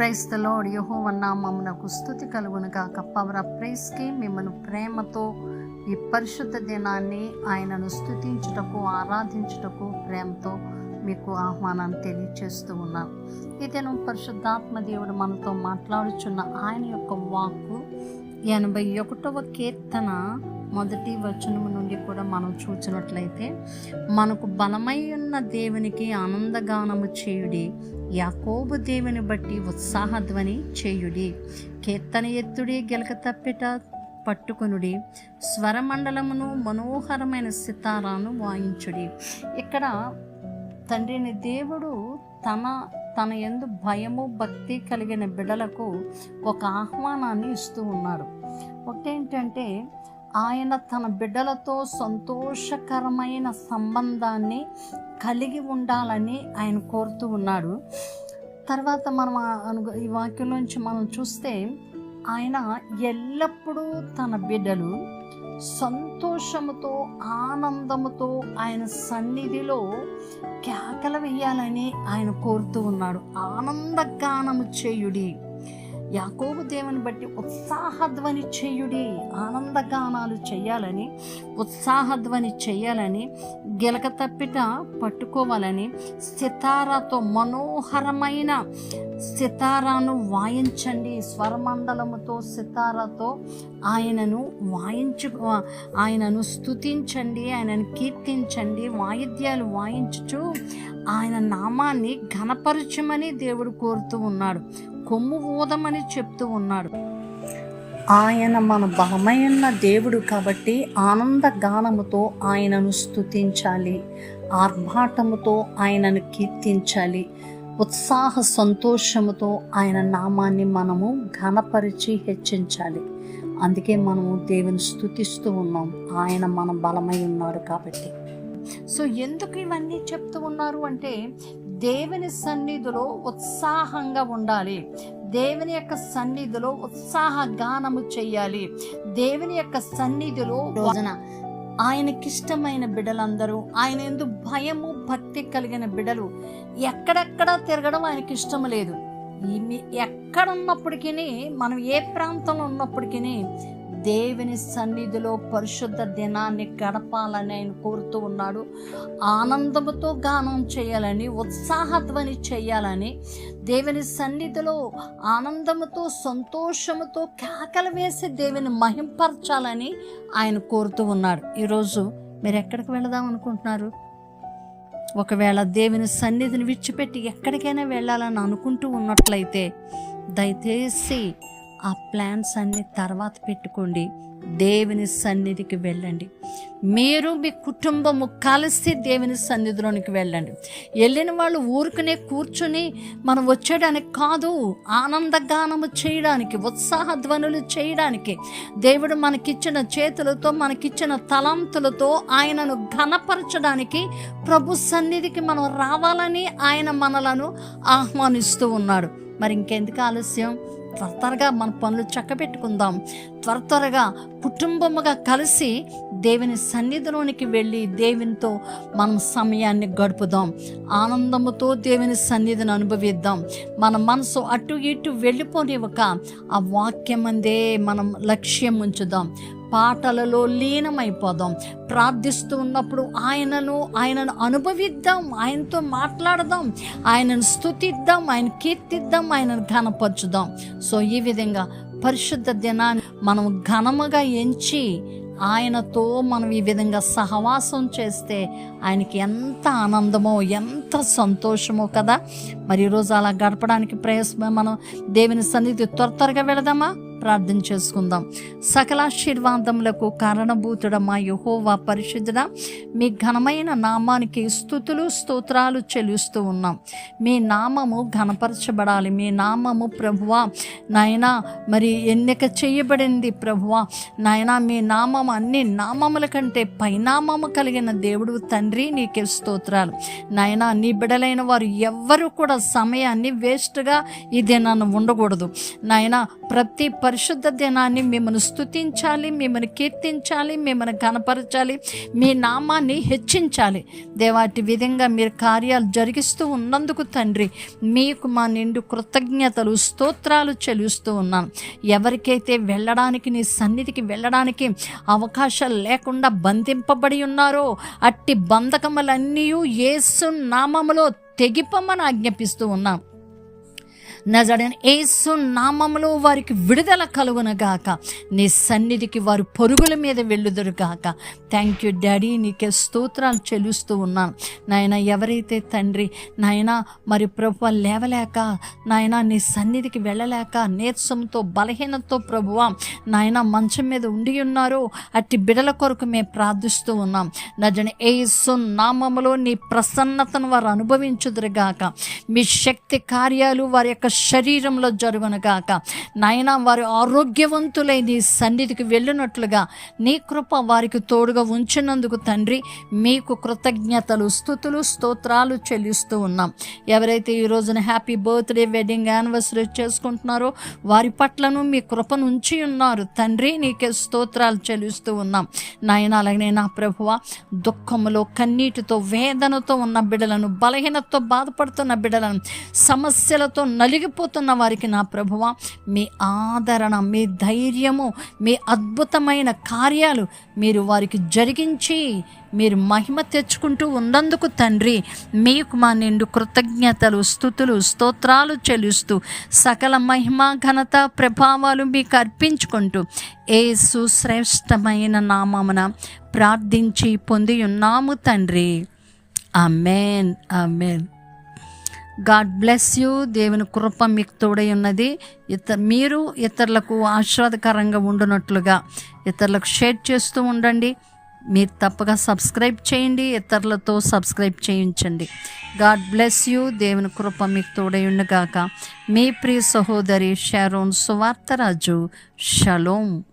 Price the lord యెహోవా స్థుతి కలుగును గాక. పవర్ ఆఫ్ ప్రైస్కి మిమ్మల్ని ప్రేమతో ఈ పరిశుద్ధ దినాన్ని ఆయనను స్థుతించుటకు ఆరాధించుటకు ప్రేమతో మీకు ఆహ్వానాన్ని తెలియచేస్తూ ఉన్నాను. ఈ దినం పరిశుద్ధాత్మ దేవుడు మనతో మాట్లాడుచున్న ఆయన యొక్క వాక్కు ఎనభై ఒకటవ కీర్తన మొదటి వచనము నుండి కూడా మనం చూసినట్లయితే మనకు బలమై ఉన్న దేవునికి ఆనందగానము చేయుడి యాకోబు దేవుని బట్టి ఉత్సాహధ్వని చేయుడి. కీర్తన ఎత్తుడి గెలక తప్పిట పట్టుకునుడి. స్వరమండలమును మనోహరమైన సితారాను వాయించుడి. ఇక్కడ తండ్రిని దేవుడు తన తన ఎందు భయము భక్తి కలిగిన బిడలకు ఒక ఆహ్వానాన్ని ఇస్తూ ఉన్నాడు. ఒకటేంటంటే ఆయన తన బిడ్డలతో సంతోషకరమైన సంబంధాన్ని కలిగి ఉండాలని ఆయన కోరుతూ ఉన్నాడు. తర్వాత మనం ఆ- అను- ఈ వాక్యంలోంచి మనం చూస్తే ఆయన ఎల్లప్పుడూ తన బిడ్డలు సంతోషముతో ఆనందముతో ఆయన సన్నిధిలో కేకలు వేయాలని ఆయన కోరుతూ ఉన్నాడు. ఆనందగానము చేయుడి. యాకోబు దేవుని బట్టి ఉత్సాహధ్వని చేయుడి ఆనందగానాలు చేయాలని ఉత్సాహధ్వని చేయాలని గిలక తప్పిట పట్టుకోవాలని సితారాతో మనోహరమైన సితారాను వాయించండి. స్వరమండలముతో సితారాతో ఆయనను వాయించు ఆయనను స్తుతించండి ఆయనను కీర్తించండి వాయిద్యాలు వాయించుచు ఆయన నామాన్ని ఘనపరచమని దేవుడు కోరుతూ ఉన్నాడు. కొమ్ము ఊదమని చెప్తూ ఉన్నాడు. ఆయన మన బలమైన దేవుడు కాబట్టి ఆనంద గానముతో ఆయనను స్తుతించాలి. ఆర్భాటముతో ఆయనను కీర్తించాలి. ఉత్సాహ సంతోషముతో ఆయన నామాన్ని మనము ఘనపరిచి హెచ్చించాలి. అందుకే మనము దేవుని స్తుతిస్తూ ఉన్నాం. ఆయన మన బలమై ఉన్నాడు కాబట్టి. సో ఎందుకు ఇవన్నీ చెప్తూ ఉన్నారు అంటే దేవుని సన్నిధిలో ఉత్సాహంగా ఉండాలి. దేవుని యొక్క సన్నిధిలో ఉత్సాహ గానము చేయాలి. దేవుని యొక్క సన్నిధిలో రోజున ఆయనకిష్టమైన బిడలందరూ ఆయన ఎందు భయము భక్తి కలిగిన బిడలు ఎక్కడెక్కడ తిరగడం ఆయనకి ఇష్టం లేదు ఎక్కడ ఉన్నప్పటికీ మనం ఏ ప్రాంతంలో ఉన్నప్పటికీ దేవుని సన్నిధిలో పరిశుద్ధ దినాన్ని గడపాలని ఆయన కోరుతూ ఉన్నాడు. ఆనందంతో గానం చేయాలని ఉత్సాహధ్వని చేయాలని దేవుని సన్నిధిలో ఆనందముతో సంతోషముతో కేకలు వేసి దేవుని మహింపరచాలని ఆయన కోరుతూ ఉన్నాడు. ఈరోజు మీరు ఎక్కడికి వెళదాం అనుకుంటున్నారు? ఒకవేళ దేవుని సన్నిధిని విడిచిపెట్టి ఎక్కడికైనా వెళ్ళాలని అనుకుంటూ ఉన్నట్లయితే దయచేసి ఆ ప్లాన్స్ అన్ని తర్వాత పెట్టుకోండి. దేవుని సన్నిధికి వెళ్ళండి. మీరు మీ కుటుంబము కలిసి దేవుని సన్నిధిలోనికి వెళ్ళండి. వెళ్ళిన వాళ్ళు ఊరుకునే కూర్చుని మనం వచ్చేయడానికి కాదు ఆనందగానము చేయడానికి ఉత్సాహ ధ్వనులు చేయడానికి దేవుడు మనకిచ్చిన చేతులతో మనకిచ్చిన తలంతులతో ఆయనను ఘనపరచడానికి ప్రభు సన్నిధికి మనం రావాలని ఆయన మనలను ఆహ్వానిస్తూ ఉన్నాడు. మరి ఇంకెందుకు ఆలస్యం? త్వర త్వరగా మన పనులు చక్కబెట్టుకుందాం. త్వర త్వరగా కుటుంబముగా కలిసి దేవుని సన్నిధిలోనికి వెళ్ళి దేవునితో మనం సమయాన్ని గడుపుదాం. ఆనందముతో దేవుని సన్నిధిని అనుభవిద్దాం. మన మనసు అటు ఇటు వెళ్ళిపోనివ్వక ఆ వాక్యం అందే మనం లక్ష్యం ఉంచుదాం. పాటలలో లీనమైపోదాం. ప్రార్థిస్తూ ఉన్నప్పుడు ఆయనను ఆయనను అనుభవిద్దాం ఆయనతో మాట్లాడదాం ఆయనను స్థుతిద్దాం ఆయన కీర్తిద్దాం ఆయనను ఘనపరచుదాం. సో ఈ విధంగా పరిశుద్ధ దినాన్ని మనం ఘనముగా ఎంచి ఆయనతో మనం ఈ విధంగా సహవాసం చేస్తే ఆయనకి ఎంత ఆనందమో ఎంత సంతోషమో కదా. మరి ఈరోజు అలా గడపడానికి ప్రయాస మనం దేవుని సన్నిధి త్వర త్వరగా వెళదామా? ప్రార్థన చేసుకుందాం. సకలాశీర్వాదములకు కారణభూతుడమా యహోవా పరిశుద్ధుడ. మీ ఘనమైన నామానికి స్థుతులు స్తోత్రాలు చెల్లిస్తూ ఉన్నాం. మీ నామము ఘనపరచబడాలి. మీ నామము ప్రభువా. నాయనా మరి ఎన్నిక చేయబడింది ప్రభువా. నాయనా మీ నామం అన్ని నామముల కంటే పైనామము కలిగిన దేవుడు తండ్రి నీకే స్తోత్రాలు. నాయనా నీ బిడలైన వారు ఎవ్వరు కూడా సమయాన్ని వేస్ట్గా ఇదే నన్ను ఉండకూడదు. నాయనా ప్రతి ప పరిశుద్ధ దినాన్ని మిమ్మల్ని స్తుతించాలి మిమ్మల్ని కీర్తించాలి మిమ్మల్ని కనపరచాలి మీ నామాన్ని హెచ్చించాలి. దేవాటి విధంగా మీరు కార్యాలు జరిగిస్తూ ఉన్నందుకు తండ్రి మీకు మా నిండు కృతజ్ఞతలు స్తోత్రాలు చెల్లిస్తూ ఉన్నాను ఎవరికైతే వెళ్ళడానికి నీ సన్నిధికి వెళ్ళడానికి అవకాశాలు లేకుండా బంధింపబడి ఉన్నారో అట్టి బంధకములన్నీ యేసు నామములో తెగిపమ్మని ఆజ్ఞాపిస్తూ ఉన్నాం. నజడని ఏసు నామములో వారికి విడుదల కలుగునగాక నీ సన్నిధికి వారు పొరుగుల మీద వెళ్ళుదురు గాక. థ్యాంక్ యూ డాడీ నీకే స్తోత్రాలు చెల్లుస్తూ ఉన్నాను. నాయన ఎవరైతే తండ్రి నాయన మరి ప్రభు లేవలేక నాయన నీ సన్నిధికి వెళ్ళలేక నీరసంతో బలహీనతో ప్రభువ నాయన మంచం మీద ఉండి ఉన్నారో అట్టి బిడల కొరకు మేము ప్రార్థిస్తూ ఉన్నాం. నజన ఏసు నామములో నీ ప్రసన్నతను వారు అనుభవించుదురుగాక మీ శక్తి కార్యాలు వారి యొక్క శరీరంలో జరుగునగాక. నాయన వారు ఆరోగ్యవంతులై నీ సన్నిధికి వెళ్ళినట్లుగా నీ కృప వారికి తోడుగా ఉంచినందుకు తండ్రి మీకు కృతజ్ఞతలు స్థుతులు స్తోత్రాలు చెల్లిస్తూ ఉన్నాం. ఎవరైతే ఈ రోజున హ్యాపీ బర్త్డే వెడ్డింగ్ యానివర్సరీ చేసుకుంటున్నారో వారి పట్లను మీ కృపను ఉంచి ఉన్నారు. తండ్రి నీకే స్తోత్రాలు చెల్లిస్తూ ఉన్నాం. నాయన అలాగనే నా ప్రభువ దుఃఖములో కన్నీటితో వేదనతో ఉన్న బిడ్డలను బలహీనతో బాధపడుతున్న బిడ్డలను సమస్యలతో నలి నలిగిపోతున్న వారికి నా ప్రభువ మీ ఆదరణ మీ ధైర్యము మీ అద్భుతమైన కార్యాలు మీరు వారికి జరిగించి మీరు మహిమ తెచ్చుకుంటూ ఉన్నందుకు తండ్రి మీకు మా నిండు కృతజ్ఞతలు స్థుతులు స్తోత్రాలు చెల్లిస్తూ సకల మహిమ ఘనత ప్రభావాలు మీకు అర్పించుకుంటూ ఏ సుశ్రేష్టమైన నామమున ప్రార్థించి పొంది ఉన్నాము తండ్రి. Amen amen God bless you దేవుని కృప మీకు తోడై ఉన్నది. ఇత మీరు ఇతరులకు ఆశీర్వాదకరంగా ఉండునట్లుగా ఇతరులకు షేర్ చేస్తూ ఉండండి. మీరు తప్పగా సబ్స్క్రైబ్ చేయండి. ఇతరులతో సబ్స్క్రైబ్ చేయించండి. గాడ్ బ్లెస్ యూ దేవుని కృప మీకు తోడై ఉండగాక. మీ ప్రియ సహోదరి షారోన్ సువార్తరాజు. షలోం.